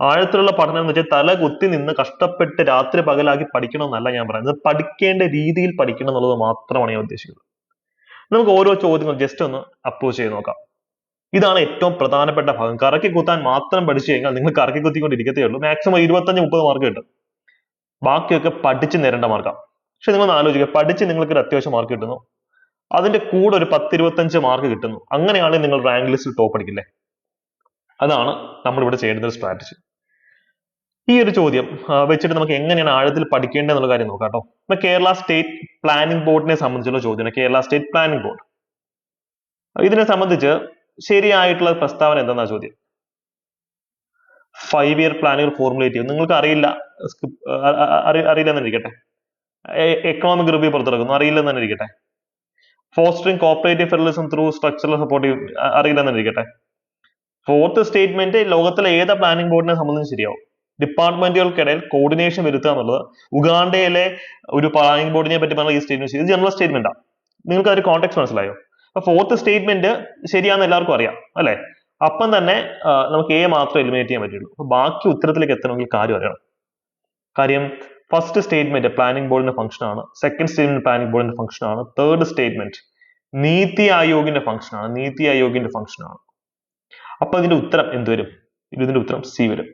ആഴത്തിലുള്ള പഠനം എന്ന് വെച്ചാൽ തല കുത്തി നിന്ന് കഷ്ടപ്പെട്ട് രാത്രി പകലാക്കി പഠിക്കണം എന്നല്ല ഞാൻ പറയുന്നത്. പഠിക്കേണ്ട രീതിയിൽ പഠിക്കണം എന്നുള്ളത് മാത്രമാണ് ഞാൻ ഉദ്ദേശിക്കുന്നത്. നമുക്ക് ഓരോ ചോദ്യങ്ങൾ ജസ്റ്റ് ഒന്ന് അപ്രോച്ച് ചെയ്ത് നോക്കാം. ഇതാണ് ഏറ്റവും പ്രധാനപ്പെട്ട ഭാഗം. കറക്കി കുത്താൻ മാത്രം പഠിച്ചു കഴിഞ്ഞാൽ നിങ്ങൾ കറക്കി കുത്തിക്കൊണ്ടിരിക്കത്തേ ഉള്ളൂ. മാക്സിമം ഇരുപത്തഞ്ച് മുപ്പത് മാർക്ക് കിട്ടും. ബാക്കിയൊക്കെ പഠിച്ച് നേരേണ്ട മാർക്കാണ് പക്ഷെ നിങ്ങൾ ആലോചിക്കുക പഠിച്ച് നിങ്ങൾക്ക് ഒരു അത്യാവശ്യം മാർക്ക് കിട്ടുന്നു. അതിന്റെ കൂടെ ഒരു പത്തിരുപത്തഞ്ച് മാർക്ക് കിട്ടുന്നു. അങ്ങനെയാണെങ്കിൽ നിങ്ങൾ റാങ്ക് ലിസ്റ്റിൽ ടോപ്പ് അടിക്കില്ലേ? അതാണ് നമ്മൾ ഇവിടെ ചെയ്യേണ്ട ഒരു സ്ട്രാറ്റജി ഈ ഒരു ചോദ്യം വെച്ചിട്ട് നമുക്ക് എങ്ങനെയാണ് ആഴത്തിൽ പഠിക്കേണ്ടത് എന്നുള്ള കാര്യം നോക്കാം കേട്ടോ. കേരള സ്റ്റേറ്റ് പ്ലാനിംഗ് ബോർഡിനെ സംബന്ധിച്ചുള്ള ചോദ്യമാണ്. Kerala state planning board. ഇതിനെ സംബന്ധിച്ച് ശരിയായിട്ടുള്ള പ്രസ്താവന എന്താണെന്നാ ചോദ്യം? ഫൈവ് ഇയർ പ്ലാനുകൾ ഫോർമുലേറ്റ് ചെയ്യും. നിങ്ങൾക്ക് അറിയില്ല അറിയില്ല എന്നിരിക്കട്ടെ എക്കണോമിക് റിവ്യൂ പുറത്തിറക്കുന്നു അറിയില്ല തന്നെ ഇരിക്കട്ടെ. Fostering cooperative federalism through structural supportive അറിയില്ല ഇരിക്കട്ടെ. ഫോർത്ത് സ്റ്റേറ്റ്മെന്റ് ലോകത്തിലെ ഏത് പ്ലാനിംഗ് ബോർഡിനെ സംബന്ധിച്ച് ശരിയാവും? ഡിപ്പാർട്ട്മെന്റുകൾക്കിടയിൽ കോർഡിനേഷൻ വരുത്തുക എന്നുള്ളത് ഉഗാണ്ടയിലെ ഒരു പ്ലാനിംഗ് ബോർഡിനെ പറ്റി പറഞ്ഞ ഈ സ്റ്റേറ്റ്മെന്റ് ഇത് ജനറൽ സ്റ്റേറ്റ്മെന്റാണ് നിങ്ങൾക്ക് അതിന്റെ കോൺടാക്ട് മനസ്സിലായോ? അപ്പൊ ഫോർത്ത് സ്റ്റേറ്റ്മെന്റ് ശരിയാന്ന് എല്ലാവർക്കും അറിയാം അല്ലെ? അപ്പം തന്നെ നമുക്ക് എ മാത്രം എലിമിനേറ്റ് ചെയ്യാൻ പറ്റുള്ളൂ. അപ്പൊ ബാക്കി ഉത്തരത്തിലേക്ക് എത്തണമെങ്കിൽ കാര്യം അറിയണം. കാര്യം ഫസ്റ്റ് സ്റ്റേറ്റ്മെന്റ് പ്ലാനിംഗ് ബോർഡിന്റെ ഫംഗ്ഷൻ ആണ് സെക്കൻഡ് സ്റ്റേറ്റ്മെന്റ് പ്ലാനിംഗ് ബോർഡിന്റെ ഫംഗ്ഷൻ ആണ് തേർഡ് സ്റ്റേറ്റ്മെന്റ് നീതി ആയോഗിന്റെ ഫംഗ്ഷൻ ആണ് നീതി ആയോഗിന്റെ ഫംഗ്ഷൻ ആണ്. അപ്പൊ ഇതിന്റെ ഉത്തരം എന്ത് വരും? ഇതിന്റെ ഉത്തരം സി വരും.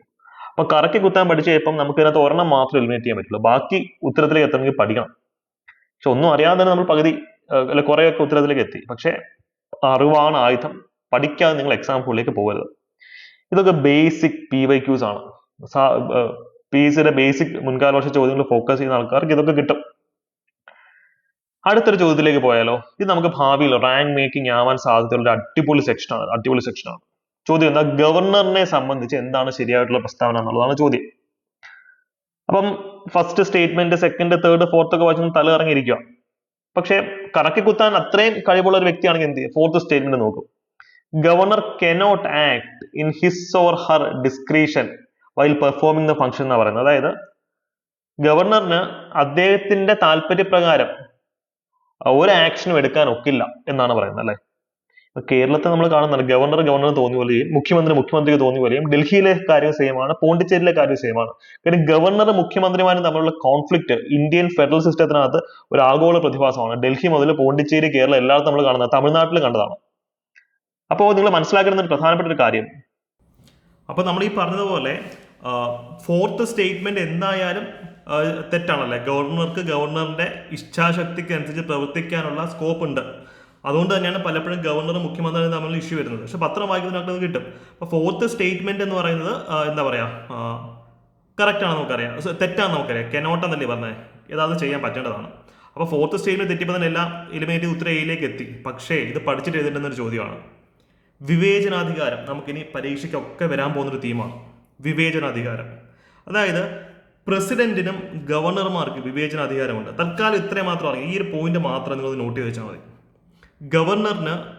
അപ്പൊ കറക്കി കുത്താൻ പഠിച്ചു കഴിയുമ്പോൾ നമുക്ക് ഇതിനകത്ത് ഒരെണ്ണം മാത്രം എലിമിനേറ്റ് ചെയ്യാൻ പറ്റുള്ളൂ. ബാക്കി ഉത്തരത്തിലേക്ക് എത്തണമെങ്കിൽ പഠിക്കണം. പക്ഷെ ഒന്നും അറിയാതെ തന്നെ നമ്മൾ പകുതി അല്ല കുറേയൊക്കെ ഉത്തരത്തിലേക്ക് എത്തി. പക്ഷെ അറിവാണ് ആയുധം. പഠിക്കാതെ നിങ്ങൾ എക്സാം ഹോളിലേക്ക് പോകരുത്. ഇതൊക്കെ ബേസിക് പി വൈ ക്യൂസ് ആണ്. പി സിയുടെ ബേസിക് മുൻകാല വർഷ ചോദ്യങ്ങൾ ഫോക്കസ് ചെയ്യുന്ന ആൾക്കാർക്ക് ഇതൊക്കെ കിട്ടും. അടുത്തൊരു ചോദ്യത്തിലേക്ക് പോയാലോ? ഇത് നമുക്ക് ഭാവിയിൽ റാങ്ക് മേക്കിംഗ് ആവാൻ സാധ്യതയുള്ള അടിപൊളി സെക്ഷൻ ആണ്. അടിപൊളി സെക്ഷൻ ആണ്. ചോദ്യം എന്താ? ഗവർണറിനെ സംബന്ധിച്ച് എന്താണ് ശരിയായിട്ടുള്ള പ്രസ്താവന എന്നുള്ളതാണ് ചോദ്യം. അപ്പം first statement second third fourth ഒക്കെ വായിച്ചു തല ഇറങ്ങിയിരിക്കുക പക്ഷെ കറക്കി കുത്താൻ അത്രയും കഴിവുള്ള ഒരു വ്യക്തിയാണെങ്കിൽ എന്ത് ചെയ്യും? ഫോർത്ത് സ്റ്റേറ്റ്മെന്റ് നോക്കും. Governor cannot act in his or her discretion while performing the function എന്ന് പറയുന്നത്. അതായത് ഗവർണറിന് അദ്ദേഹത്തിന്റെ താല്പര്യപ്രകാരം ഒരു ആക്ഷനും എടുക്കാൻ ഒക്കില്ല എന്നാണ് പറയുന്നത് അല്ലെ? ഇപ്പൊ കേരളത്തിൽ നമ്മൾ കാണുന്നുണ്ട് ഗവർണർ ഗവർണർ തോന്നിയ പോലെയും മുഖ്യമന്ത്രി മുഖ്യമന്ത്രിക്ക് തോന്നിയ പോലെയും ഡൽഹിയിലെ കാര്യം സെയിമാണ് പോണ്ടിച്ചേരിയിലെ കാര്യം സെയിമാണ് കാര്യം ഗവർണർ മുഖ്യമന്ത്രിമാരും തമ്മിലുള്ള കോൺഫ്ലിക്ട് ഇന്ത്യൻ ഫെഡറൽ സിസ്റ്റത്തിനകത്ത് ഒരു ആഗോള പ്രതിഭാസമാണ്. ഡൽഹി മുതൽ പോണ്ടിച്ചേരി കേരളം എല്ലായിടത്തും നമ്മൾ കാണുന്നത് തമിഴ്നാട്ടിലും കണ്ടതാണ്. അപ്പോൾ നിങ്ങൾ മനസ്സിലാക്കുന്ന ഒരു പ്രധാനപ്പെട്ട ഒരു കാര്യം. അപ്പോൾ നമ്മൾ ഈ പറഞ്ഞതുപോലെ ഫോർത്ത് സ്റ്റേറ്റ്മെന്റ് എന്തായാലും തെറ്റാണല്ലേ? ഗവർണർക്ക് ഗവർണറിന്റെ ഇച്ഛാശക്തിക്ക് അനുസരിച്ച് പ്രവർത്തിക്കാനുള്ള സ്കോപ്പ് ഉണ്ട്. അതുകൊണ്ട് തന്നെയാണ് പലപ്പോഴും ഗവർണറും മുഖ്യമന്ത്രിയും തമ്മിൽ ഇഷ്യൂ വരുന്നത്. പക്ഷെ പത്രം വായിക്കുന്നതിനകത്ത് കിട്ടും. അപ്പോൾ ഫോർത്ത് സ്റ്റേറ്റ്മെന്റ് എന്ന് പറയുന്നത് എന്താ പറയാ കറക്റ്റ് ആണ് നമുക്കറിയാം. തെറ്റാണെന്ന് നമുക്കറിയാം. കെനോട്ട് എന്നല്ലേ പറഞ്ഞത് ഏതാണ്ട് ചെയ്യാൻ പറ്റേണ്ടതാണ്. അപ്പോൾ ഫോർത്ത് സ്റ്റേറ്റ്മെന്റ് തെറ്റിപ്പോൾ തന്നെ എല്ലാം എലിമിനേറ്റ് ഉത്തര എയിലേക്ക് എത്തി. പക്ഷേ ഇത് പഠിച്ചിട്ട് എഴുതേണ്ടുന്ന ചോദ്യമാണ്. വിവേചനാധികാരം നമുക്കിനി പരീക്ഷയ്ക്കൊക്കെ വരാൻ പോകുന്നൊരു തീമാണ് വിവേചനാധികാരം. അതായത് പ്രസിഡന്റിനും ഗവർണർമാർക്ക് വിവേചനാധികാരമുണ്ട്. തൽക്കാലം ഇത്രയും മാത്രം ഈ ഒരു പോയിന്റ് മാത്രം നിങ്ങൾ നോട്ട് ചെയ്ത് വെച്ചാൽ മതി. ഗവർണറിന്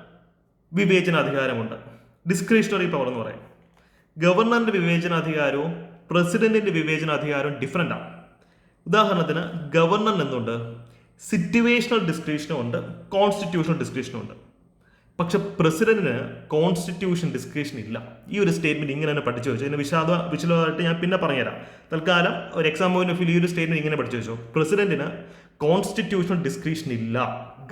വിവേചനാധികാരമുണ്ട്. ഡിസ്ക്രിഷണറി പവർ എന്ന് പറയും. ഗവർണറിന്റെ വിവേചനാധികാരവും പ്രസിഡന്റിന്റെ വിവേചനാധികാരവും ഡിഫറെന്റ് ആണ്. ഉദാഹരണത്തിന് ഗവർണർ എന്നുണ്ട് സിറ്റുവേഷണൽ ഡിസ്ക്രിപ്ഷനും ഉണ്ട് കോൺസ്റ്റിറ്റ്യൂഷണൽ ഡിസ്ക്രിപ്ഷനും ഉണ്ട്. പക്ഷെ പ്രസിഡന്റിന് കോൺസ്റ്റിറ്റ്യൂഷൻ ഡിസ്ക്രിപ്ഷൻ ഇല്ല. ഈ ഒരു സ്റ്റേറ്റ്മെന്റ് ഇങ്ങനെ തന്നെ പഠിച്ചു വെച്ചു. ഇതിന് വിശാദ വിശദമായിട്ട് ഞാൻ പിന്നെ പറഞ്ഞുതരാം. തൽക്കാലം ഒരു എക്സാം പോയിന്റ് ഓഫ് വ്യൂ ഈ ഒരു സ്റ്റേറ്റ്മെന്റ് ഇങ്ങനെ പഠിച്ചു വെച്ചു. പ്രസിഡന്റിന് കോൺസ്റ്റിറ്റ്യൂഷൻ ഡിസ്ക്രിപ്ഷൻ ഇല്ല.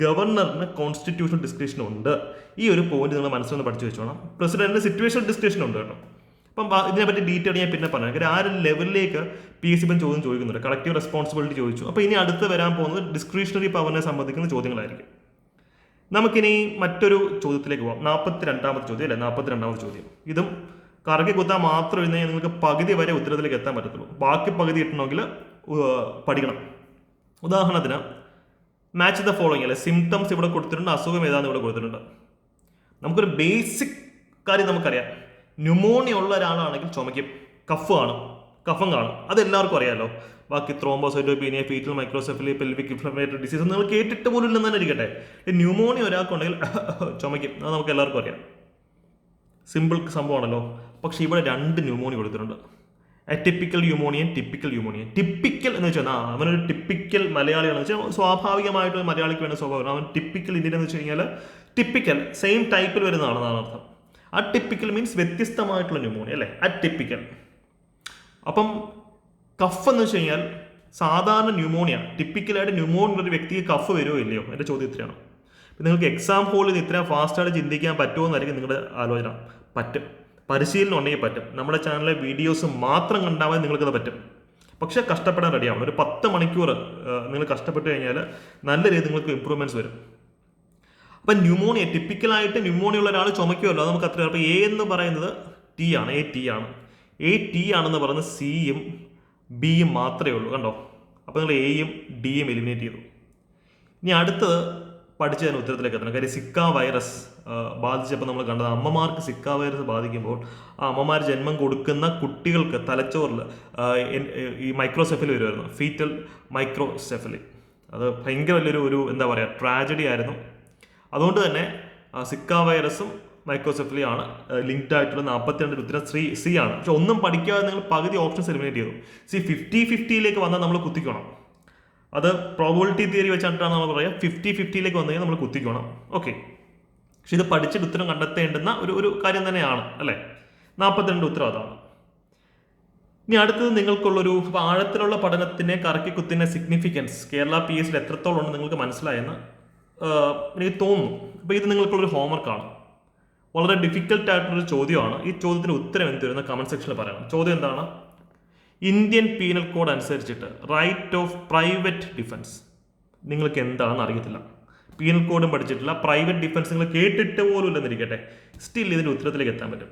ഗവർണറിന് കോൺസ്റ്റിറ്റ്യൂഷൻ ഡിസ്ക്രിപ്ഷൻ ഉണ്ട്. ഈ ഒരു പോയിന്റ് നിങ്ങൾ മനസ്സിലൊന്ന് പഠിച്ചു വെച്ചോണം. പ്രസിഡന്റിന് സിറ്റുവേഷൻ ഡിസ്ക്രിപ്ഷൻ ഉണ്ട് കേട്ടോ. അപ്പം ഇതിനെപ്പറ്റി ഡീറ്റെയിൽ ഞാൻ പിന്നെ പറഞ്ഞു കാര്യം ആ ഒരു ലെവലിലേക്ക് പി എസ് സി ചോദ്യം ചോദിക്കുന്നുണ്ട്. കളക്റ്റീവ് റെസ്പോൺസിബിലിറ്റി ചോദിച്ചു. അപ്പോൾ ഇനി അടുത്ത് വരാൻ പോകുന്നത് ഡിസ്ക്രിഷണറി പവറിനെ സംബന്ധിക്കുന്ന ചോദ്യങ്ങളായിരിക്കും. നമുക്കിനി മറ്റൊരു ചോദ്യത്തിലേക്ക് പോകാം നാൽപ്പത്തി രണ്ടാമത്തെ ചോദ്യം അല്ലേ? നാൽപ്പത്തി രണ്ടാമത്തെ ചോദ്യം. ഇതും കറക്കി കുത്താൻ മാത്രം എഴുതി നിങ്ങൾക്ക് പകുതി വരെ ഉത്തരത്തിലേക്ക് എത്താൻ പറ്റത്തുള്ളൂ. ബാക്കി പകുതി കിട്ടണമെങ്കിൽ പഠിക്കണം. ഉദാഹരണത്തിന് മാച്ച് ദ ഫോളോയിങ് അല്ലെ? സിംറ്റംസ് ഇവിടെ കൊടുത്തിട്ടുണ്ട് അസുഖം ഏതാണെന്ന് ഇവിടെ കൊടുത്തിട്ടുണ്ട്. നമുക്കൊരു ബേസിക് കാര്യം നമുക്കറിയാം. ന്യൂമോണിയ ഉള്ള ഒരാളാണെങ്കിൽ ചുമയ്ക്കും. കഫ് കാണും കഫം കാണും. അത് എല്ലാവർക്കും അറിയാലോ? ബാക്കി thrombocytopenia fetal microcephaly pelvic inflammatory disease നിങ്ങൾ കേട്ടിട്ട് പോലും ഇല്ലെന്ന് തന്നെ ഇരിക്കട്ടെ. ന്യൂമോണിയ ഒരാൾക്കുണ്ടെങ്കിൽ ചുമയ്ക്കും. അത് നമുക്ക് എല്ലാവർക്കും അറിയാം. സിമ്പിൾ സംഭവമാണല്ലോ. പക്ഷെ ഇവിടെ രണ്ട് ന്യൂമോണിയ കൊടുത്തിട്ടുണ്ട്. Typical pneumonia typical pneumonia typical എന്ന് വെച്ചാൽ ആ അവനൊരു ടിപ്പിക്കൽ മലയാളിയാണെന്ന് വെച്ചാൽ സ്വാഭാവികമായിട്ട് മലയാളിക്ക് വേണ്ട സ്വഭാവം അവൻ ടിപ്പിക്കൽ ഇന്ത്യൻ എന്ന് വെച്ച് കഴിഞ്ഞാൽ ടിപ്പിക്കൽ സെയിം ടൈപ്പിൽ വരുന്നതാണെന്നാണ് അർത്ഥം. ആ ടിപ്പിക്കൽ മീൻസ് വ്യത്യസ്തമായിട്ടുള്ള ന്യൂമോണിയ അല്ലേ? ആ ടിപ്പിക്കൽ അപ്പം കഫ് എന്ന് വെച്ച് കഴിഞ്ഞാൽ സാധാരണ ന്യൂമോണിയ ടിപ്പിക്കലായിട്ട് ന്യൂമോണിയ ഒരു വ്യക്തിക്ക് കഫ് വരുമോ ഇല്ലയോ? എന്റെ ചോദ്യം ഇത്രയാണ്. നിങ്ങൾക്ക് എക്സാം ഹോളിൽ നിന്ന് ഇത്രയും ഫാസ്റ്റായിട്ട് ചിന്തിക്കാൻ പറ്റുമോ എന്നായിരിക്കും നിങ്ങളുടെ ആലോചന. പറ്റും. പരിശീലനം ഉണ്ടെങ്കിൽ പറ്റും. നമ്മുടെ ചാനലിലെ വീഡിയോസ് മാത്രം കണ്ടാൽ മതി നിങ്ങൾക്കത് പറ്റും. പക്ഷേ കഷ്ടപ്പെടാൻ റെഡിയാവും ഒരു പത്ത് മണിക്കൂർ നിങ്ങൾ കഷ്ടപ്പെട്ട് കഴിഞ്ഞാൽ നല്ല രീതിയിൽ നിങ്ങൾക്ക് ഇമ്പ്രൂവ്മെന്റ്സ് വരും. അപ്പം ന്യൂമോണിയ ടിപ്പിക്കലായിട്ട് ന്യൂമോണിയ ഉള്ള ഒരാൾ ചുമക്കുമല്ലോ അത് നമുക്ക് അത്ര അപ്പോൾ എ എന്ന് പറയുന്നത് ടി ആണ്. എ ടി ആണ്. എ ടി ആണെന്ന് പറഞ്ഞ് സിയും ബിയും മാത്രമേ ഉള്ളൂ കണ്ടോ? അപ്പോൾ നിങ്ങൾ എയും ഡിയും എലിമിനേറ്റ് ചെയ്തു. ഇനി അടുത്തത് പഠിച്ച് ഞാൻ ഉത്തരത്തിലേക്ക് എത്തണം. കാര്യം സിക്ക വൈറസ് ബാധിച്ചപ്പോൾ നമ്മൾ കണ്ടത് അമ്മമാർക്ക് സിക്ക വൈറസ് ബാധിക്കുമ്പോൾ ആ അമ്മമാർ ജന്മം കൊടുക്കുന്ന കുട്ടികൾക്ക് തലച്ചോറിൽ ഈ മൈക്രോസെഫലി വരുമായിരുന്നു. ഫീറ്റൽ മൈക്രോസെഫലി അത് ഭയങ്കര വലിയൊരു ഒരു എന്താ പറയുക ട്രാജഡി ആയിരുന്നു. അതുകൊണ്ട് തന്നെ സിക്ക വൈറസും മൈക്രോസെഫലി ആണ്. ലിങ്ക്ഡ് ആയിട്ടുള്ള നാൽപ്പത്തിരണ്ട് ഉത്തരം ശ്രീ സി ആണ്. പക്ഷെ ഒന്നും പഠിക്കാതെ നിങ്ങൾ പകുതി ഓപ്ഷൻസ് എലിമിനേറ്റ് ചെയ്തു. സി ഫിഫ്റ്റി ഫിഫ്റ്റിയിലേക്ക് വന്നാൽ നമ്മൾ കുത്തിക്കണം. അത് പ്രോബിലിറ്റി തിയറി വെച്ചിട്ടാണ് നമ്മൾ പറയുക ഫിഫ്റ്റി ഫിഫ്റ്റിയിലേക്ക് വന്നു കഴിഞ്ഞാൽ നമ്മൾ കുത്തിക്കണം. ഓക്കെ പക്ഷെ ഇത് പഠിച്ചിട്ട് ഉത്തരം കണ്ടെത്തേണ്ടുന്ന ഒരു ഒരു കാര്യം തന്നെയാണ് അല്ലേ? നാൽപ്പത്തിരണ്ട് ഉത്തരം അതാണ് ഇനി അടുത്തത് നിങ്ങൾക്കുള്ളൊരു ആഴത്തിലുള്ള പഠനത്തിനെ കറക്കി കുത്തിന സിഗ്നിഫിക്കൻസ് കേരള പി എസിൽ എത്രത്തോളം ഉണ്ട് നിങ്ങൾക്ക് മനസ്സിലായെന്ന് എനിക്ക് തോന്നുന്നു. അപ്പോൾ ഇത് നിങ്ങൾക്കുള്ളൊരു ഹോംവർക്കാണ് വളരെ ഡിഫിക്കൽട്ട് ആയിട്ടുള്ള ഒരു ചോദ്യമാണ്. ഈ ചോദ്യത്തിന് ഉത്തരം എന്ത് വരുന്ന കമന്റ് സെക്ഷനിൽ പറയണം ചോദ്യം എന്താണ്? ഇന്ത്യൻ പീനൽ കോഡ് അനുസരിച്ചിട്ട് റൈറ്റ് ഓഫ് പ്രൈവറ്റ് ഡിഫൻസ് നിങ്ങൾക്ക് എന്താണെന്ന് അറിയത്തില്ല. പീനൽ കോഡും പഠിച്ചിട്ടില്ല. പ്രൈവറ്റ് ഡിഫൻസ് നിങ്ങൾ കേട്ടിട്ട് പോലും ഇല്ലെന്നിരിക്കട്ടെ സ്റ്റിൽ ഇതിന്റെ ഉത്തരത്തിലേക്ക് എത്താൻ പറ്റും.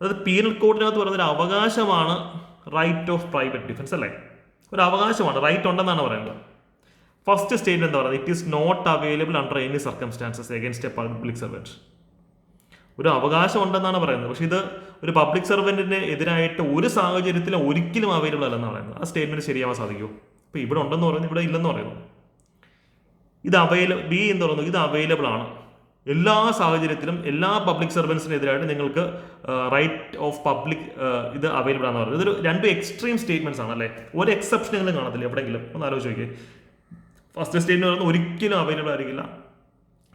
അതായത് പീനൽ കോഡിനകത്ത് പറയുന്ന ഒരു അവകാശമാണ് റൈറ്റ് ഓഫ് പ്രൈവറ്റ് ഡിഫൻസ് അല്ലേ? ഒരു അവകാശമാണ്. റൈറ്റ് ഉണ്ടെന്നാണ് പറയുന്നത്. ഫസ്റ്റ് സ്റ്റേറ്റ്മെന്റ് എന്താ പറയുന്നത്? It is not available under any circumstances against a public servant ഒരു അവകാശം ഉണ്ടെന്നാണ് പറയുന്നത്. പക്ഷെ ഇത് ഒരു പബ്ലിക് സർവന്റിന് എതിരായിട്ട് ഒരു സാഹചര്യത്തിലും ഒരിക്കലും അവൈലബിൾ അല്ലെന്ന് പറയുന്നത്. ആ സ്റ്റേറ്റ്മെന്റ് ശരിയാവാൻ സാധിക്കുമോ? ഇപ്പൊ ഇവിടെ ഉണ്ടെന്ന് പറയുന്നു ഇവിടെ ഇല്ലെന്ന് പറയുന്നു. ഇത് അവൈലബിൾ ബി എന്ന് പറയുന്നു ഇത് അവൈലബിൾ ആണ്. എല്ലാ സാഹചര്യത്തിലും എല്ലാ പബ്ലിക് സർവൻസിനെതിരായിട്ട് നിങ്ങൾക്ക് റൈറ്റ് ഓഫ് പബ്ലിക് ഇത് അവൈലബിൾ ആണെന്ന് പറയുന്നത് ഇതൊരു രണ്ട് എക്സ്ട്രീം സ്റ്റേറ്റ്മെന്റ്സ് ആണ് അല്ലേ? ഒരു എക്സെപ്ഷൻ നിങ്ങൾ കാണത്തില്ല എവിടെയെങ്കിലും. ഒന്ന് ആലോചിച്ച് നോക്കിയേ. ഫസ്റ്റ് സ്റ്റേറ്റ്മെന്റ് പറയുന്നത് ഒരിക്കലും അവൈലബിൾ ആയിരിക്കില്ല.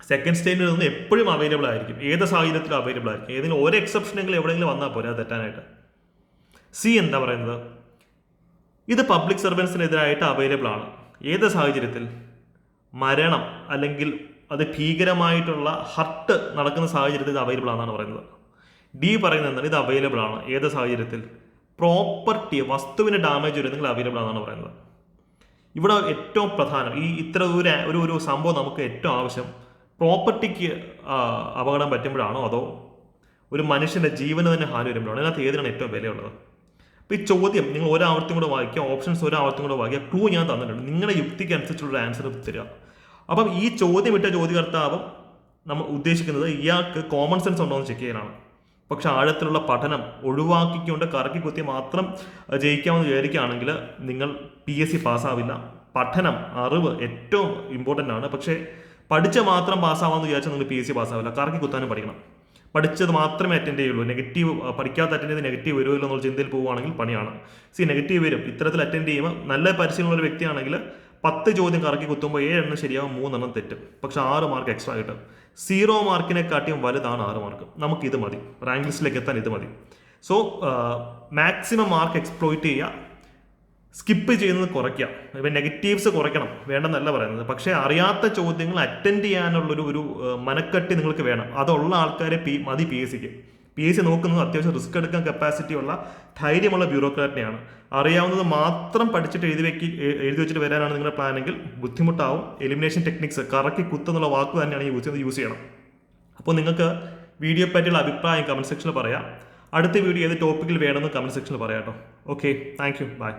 സെക്കൻഡ് സ്റ്റേജിൽ നിന്ന് എപ്പോഴും അവൈലബിൾ ആയിരിക്കും. ഏത് സാഹചര്യത്തിലും അവൈലബിൾ ആയിരിക്കും. ഏതെങ്കിലും ഒരു എക്സെപ്ഷനെങ്കിലും എവിടെയെങ്കിലും വന്നാൽ പോരാ തെറ്റാനായിട്ട്. സി എന്താ പറയുന്നത്? ഇത് പബ്ലിക് സർവൻസിനെതിരായിട്ട് അവൈലബിൾ ആണ്. ഏത് സാഹചര്യത്തിൽ? മരണം അല്ലെങ്കിൽ അത് ഭീകരമായിട്ടുള്ള ഹർട്ട് നടക്കുന്ന സാഹചര്യത്തിൽ ഇത് അവൈലബിൾ ആണെന്നാണ് പറയുന്നത്. ഡി പറയുന്നത് എന്താണ്? ഇത് അവൈലബിൾ ആണ്. ഏത് സാഹചര്യത്തിൽ? പ്രോപ്പർട്ടി വസ്തുവിന് ഡാമേജ് വരുന്നെങ്കിൽ അവൈലബിൾ ആണെന്നാണ് പറയുന്നത്. ഇവിടെ ഏറ്റവും പ്രധാനം ഈ ഇത്ര ഒരു ഒരു സംഭവം നമുക്ക് ഏറ്റവും ആവശ്യം. പ്രോപ്പർട്ടിക്ക് അപകടം പറ്റുമ്പോഴാണോ അതോ ഒരു മനുഷ്യന്റെ ജീവന് തന്നെ ഹാനി വരുമ്പോഴാണോ? അതിനകത്ത് ഏതിനാണ് ഏറ്റവും വിലയുള്ളത്? അപ്പോൾ ഈ ചോദ്യം നിങ്ങൾ ഒരാവർത്തും കൂടെ വായിക്കുക ഓപ്ഷൻസ് ഒരാവർത്തും കൂടെ വായിക്കുക ക്ലൂ ഞാൻ തന്നിട്ടുണ്ട്. നിങ്ങളുടെ യുക്തിക്ക് അനുസരിച്ചുള്ള ആൻസർ തരിക. അപ്പം ഈ ചോദ്യം ഇട്ട ചോദ്യകർത്താവും നമ്മൾ ഉദ്ദേശിക്കുന്നത് ഇയാൾക്ക് കോമൺ സെൻസ് ഉണ്ടോ എന്ന് ചെക്ക് ചെയ്യാനാണ്. പക്ഷെ ആഴത്തിലുള്ള പഠനം ഒഴിവാക്കിക്കൊണ്ട് കറക്കി കുത്തി മാത്രം ജയിക്കാമെന്ന് വിചാരിക്കുകയാണെങ്കിൽ നിങ്ങൾ പി എസ് സി പാസ്സാവില്ല പഠനം അറിവ് ഏറ്റവും ഇമ്പോർട്ടന്റ് ആണ്. പക്ഷേ പഠിച്ച മാത്രം പാസ്സാവാന്ന് വിചാരിച്ചാൽ നിങ്ങൾ പി എസ് സി പാസ്സാവില്ല. കറക്കി കുത്താനും പഠിക്കണം. പഠിച്ചത് മാത്രമേ അറ്റൻഡ് ചെയ്യുള്ളൂ. നെഗറ്റീവ് പഠിക്കാത്ത അറ്റൻഡ് ചെയ്ത് നെഗറ്റീവ് വരുമല്ലോ എന്നുള്ള ചിന്തയിൽ പോവുകയാണെങ്കിൽ പണിയാണ്. സി നെഗറ്റീവ് വരും. ഇത്തരത്തിൽ അറ്റൻഡ് ചെയ്യുമ്പോൾ നല്ല പരിശീലനമുള്ള ഒരു വ്യക്തിയാണെങ്കിൽ പത്ത് ചോദ്യം കറക്കി കുത്തുമ്പോൾ ഏഴെണ്ണം ശരിയാവും മൂന്നെണ്ണം തെറ്റും. പക്ഷെ ആറ് മാർക്ക് എക്സ്ട്രാ കിട്ടും. സീറോ മാർക്കിനെക്കാട്ടിയും വലുതാണ് ആറ് മാർക്ക് നമുക്ക് ഇത് മതി റാങ്ക് ലിസ്റ്റിലേക്ക് എത്താൻ ഇത് മതി. സോ മാക്സിമം മാർക്ക് എക്സ്പ്ലോയിറ്റ് ചെയ്യുക. സ്കിപ്പ് ചെയ്യുന്നത് കുറയ്ക്കുക. ഇപ്പം നെഗറ്റീവ്സ് കുറയ്ക്കണം. വേണ്ടെന്നല്ല പറയുന്നത്. പക്ഷേ അറിയാത്ത ചോദ്യങ്ങൾ അറ്റൻഡ് ചെയ്യാനുള്ളൊരു ഒരു മനക്കെട്ടി നിങ്ങൾക്ക് വേണം. അതുള്ള ആൾക്കാരെ പി മതി പി എസ് സിക്ക് പി എസ് സി നോക്കുന്നത് അത്യാവശ്യം റിസ്ക് എടുക്കാൻ കപ്പാസിറ്റി ഉള്ള ധൈര്യമുള്ള ബ്യൂറോക്രാറ്റിനെയാണ് അറിയാവുന്നത് മാത്രം പഠിച്ചിട്ട് എഴുതി വെക്കി എഴുതി വെച്ചിട്ട് വരാനാണ് നിങ്ങളുടെ പ്ലാനെങ്കിൽ ബുദ്ധിമുട്ടാവും. എലിമിനേഷൻ ടെക്നിക്സ് കറക്കി കുത്തെന്നുള്ള വാക്ക് തന്നെയാണ് യൂസ് ചെയ്ത് യൂസ് ചെയ്യണം. അപ്പോൾ നിങ്ങൾക്ക് വീഡിയോ പറ്റിയുള്ള അഭിപ്രായം കമന്റ് സെക്ഷനിൽ പറയാം. അടുത്ത വീഡിയോ ഏത് ടോപ്പിക്കിൽ വേണമെന്ന് കമന്റ് സെക്ഷനിൽ പറയാം കേട്ടോ. Okay thank you by